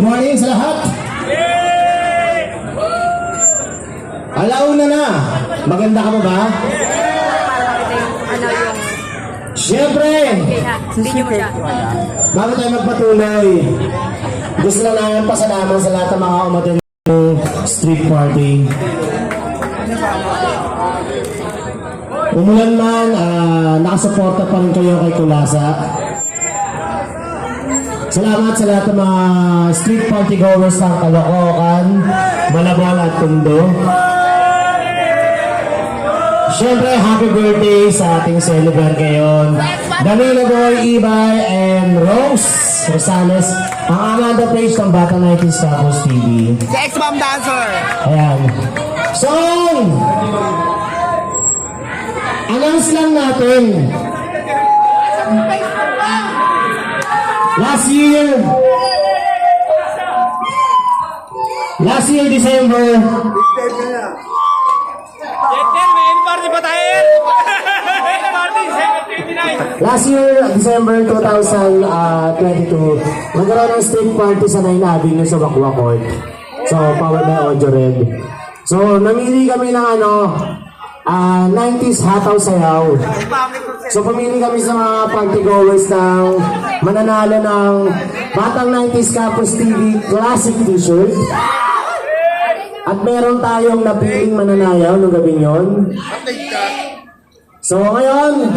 morning sa lahat. Alauna na. Maganda ka ba ba? Siyempre, bago tayo magpatuloy, gusto na namin pasalamat sa lahat ng mga umatin ng street party. Umulan man, ah, nakasuporta pa rin kayo kay Kulasa. Salamat sa lahat ng mga street party goers ng Kalokokan, Malabon at Tondo. Siyempre, happy birthday sa ating celebrant ngayon. Danilo Boy, Ibay, and Rose Rosales, ang Amanda Page ng Bata 90s Campus TV. Si ex-mom dancer. Ayan. Song! Announce lang natin. Last year, last year December, Jeter, may end party pa tayo? End party, 729. Last year, December 2022, nagkaroon ng street party sa 9 Avenue sa Wakwak Court. So, powered by Audio Red. So, namili kami ng ano, ah 90s hataw sayaw. So, pumili kami sa mga party goers ng mananalo ng Batang 90s Campus TV Classic T-shirt. At meron tayong napiling mananayaw nung gabi yon. So ngayon,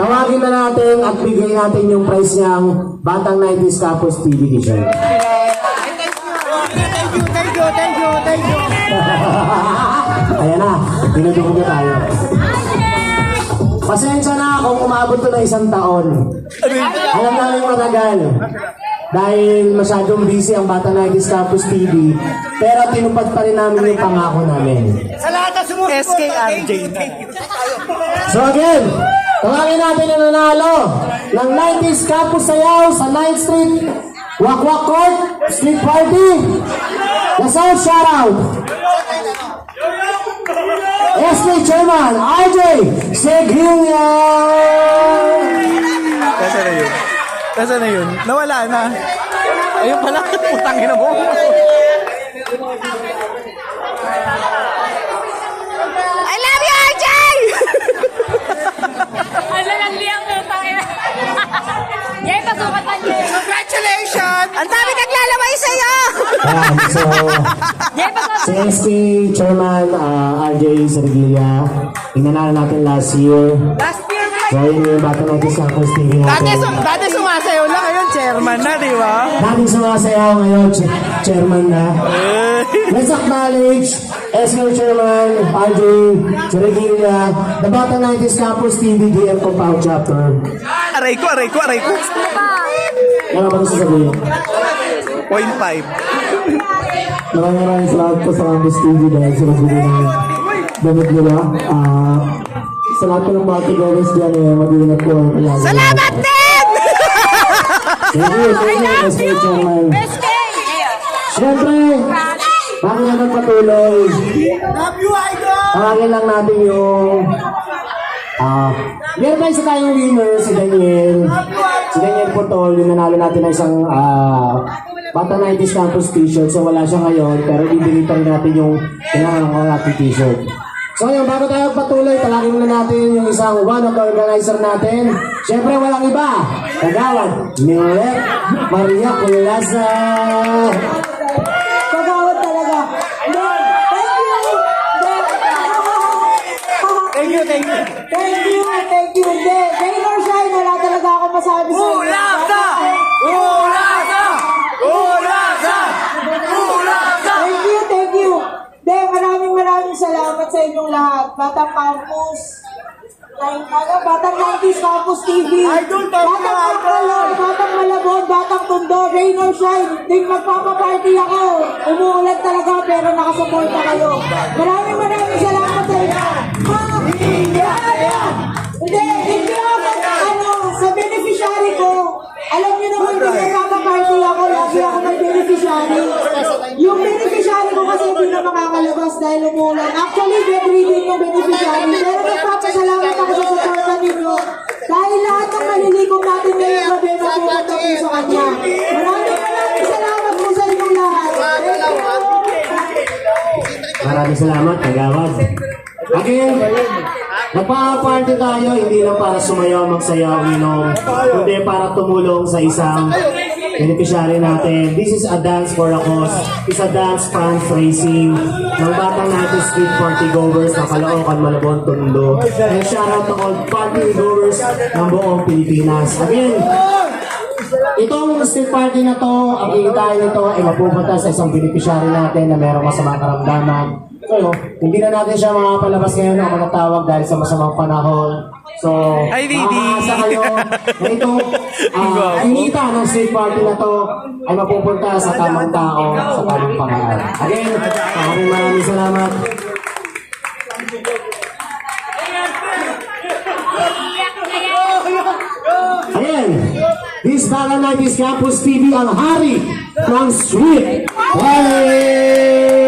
tawagin na natin at bigay natin yung price niyang Batang 90s Campus TV t-shirt. Thank you, thank you, thank you, thank you. Ayan na, dinudugod na tayo. Pasensya na kung umabot to na isang taon. Alam namin matagal. Dahil masyadong busy ang Bata 90s Campus TV. Pero tinupad pa rin namin yung pangako namin. Sa lahat ng sumusunod. SKRJ na. So again, tawagin natin ang nanalo ng 90s Campus Sayaw sa 9th Street Wakwak Court Street Party. The sound shoutout. SK Chairman RJ Seguilla. Kasa na yun? Kasa na yun? Nawala na. Ayun pala, putang ina mo. I love you, RJ! ano lang liyang ng tangina? Yay, pasukatan niyo. Congratulations! Ang dami naglalaway sa'yo! Ayan, so Si SK Chairman uh, RJ Seguilla, inanalo natin last year. Last year, So yun yung Bata 90s Campus TV Dati, natin. su- dati sumasayaw lang, ngayon chairman na, di ba? Dating sumasayaw ngayon, ch- chairman na. Let's acknowledge SK Chairman RJ Chirigilla, the Bata 90s Campus TV DM Compound Chapter. Aray ko, aray ko, aray ko. Ano ba gusto sabihin? Point five. Maraming maraming salamat po sa Campus TV dahil sa nagbigay ng damit nila. Ah, sa lahat po ng mga tigawis dyan, eh, mag-iingat po. Salamat! Salamat din! Thank you, thank you, SK Chairman. Siyempre, bago na magpatuloy, Love you, idol! Tawagin lang natin yung ah meron tayo sa tayong winner, si Daniel. Si Daniel Potol, yung nanalo natin ng isang ah Bata 90s Campus t-shirt. So wala siya ngayon, pero bibigyan pa rin natin yung kailangan ng natin t-shirt. So ngayon, bago tayo patuloy, tawagin muna natin yung isang one of the organizer natin. Siyempre, walang iba. Kagawad, Nilet Maria Culasa. Kagawad talaga. Hindi, thank you. Thank you, thank you. Thank you, thank you. Hindi, rain or shine, wala talaga ako masabi sa inyo. Ulasa! Ulasa! Ulasa! Ulasa! Thank you, thank you. Hindi, maraming maraming salamat sa inyong lahat. Batang Campus. Nine, ano, Batang 90s Campus TV. Idol, Batang. Akalo, Batang Malabon, Batang Tondo, Rain or Shine. Hindi magpapaparty ako. Umuulan talaga pero nakasuporta kayo. Maraming maraming salamat sa inyo. Ha? bukas dahil umulan. Actually, good reading mo, beneficiary. Pero nagpapasalamat ako sa suporta ninyo. Dahil lahat ng malilikom natin may problema po matapos eh. sa kanya. Maraming maraming salamat po sa inyong lahat. Maraming salamat, Tagawad. Again, nagpa-party tayo, hindi lang para sumayaw, magsayaw, inom, kundi para tumulong sa isang beneficiary natin. This is a dance for a cause. It's a dance fundraising ng batang natin street party goers ng Caloocan, Malabon, Tondo. And shout out to all party goers ng buong Pilipinas. Again, Itong street party na to, ang iitahin nito ay mapupunta sa isang beneficiary natin na mayroong masamang karamdaman. So, hindi na natin siya makapalabas ngayon ng mga tawag dahil sa masamang panahon. So, Hi, Didi! makakaasa kayo na itong uh, inita ng street party na to ay mapupunta sa tamang tao, sa tamang pangalan. Again, maraming maraming salamat. Ayan, this Baga Campus TV ang hari ng street. Party!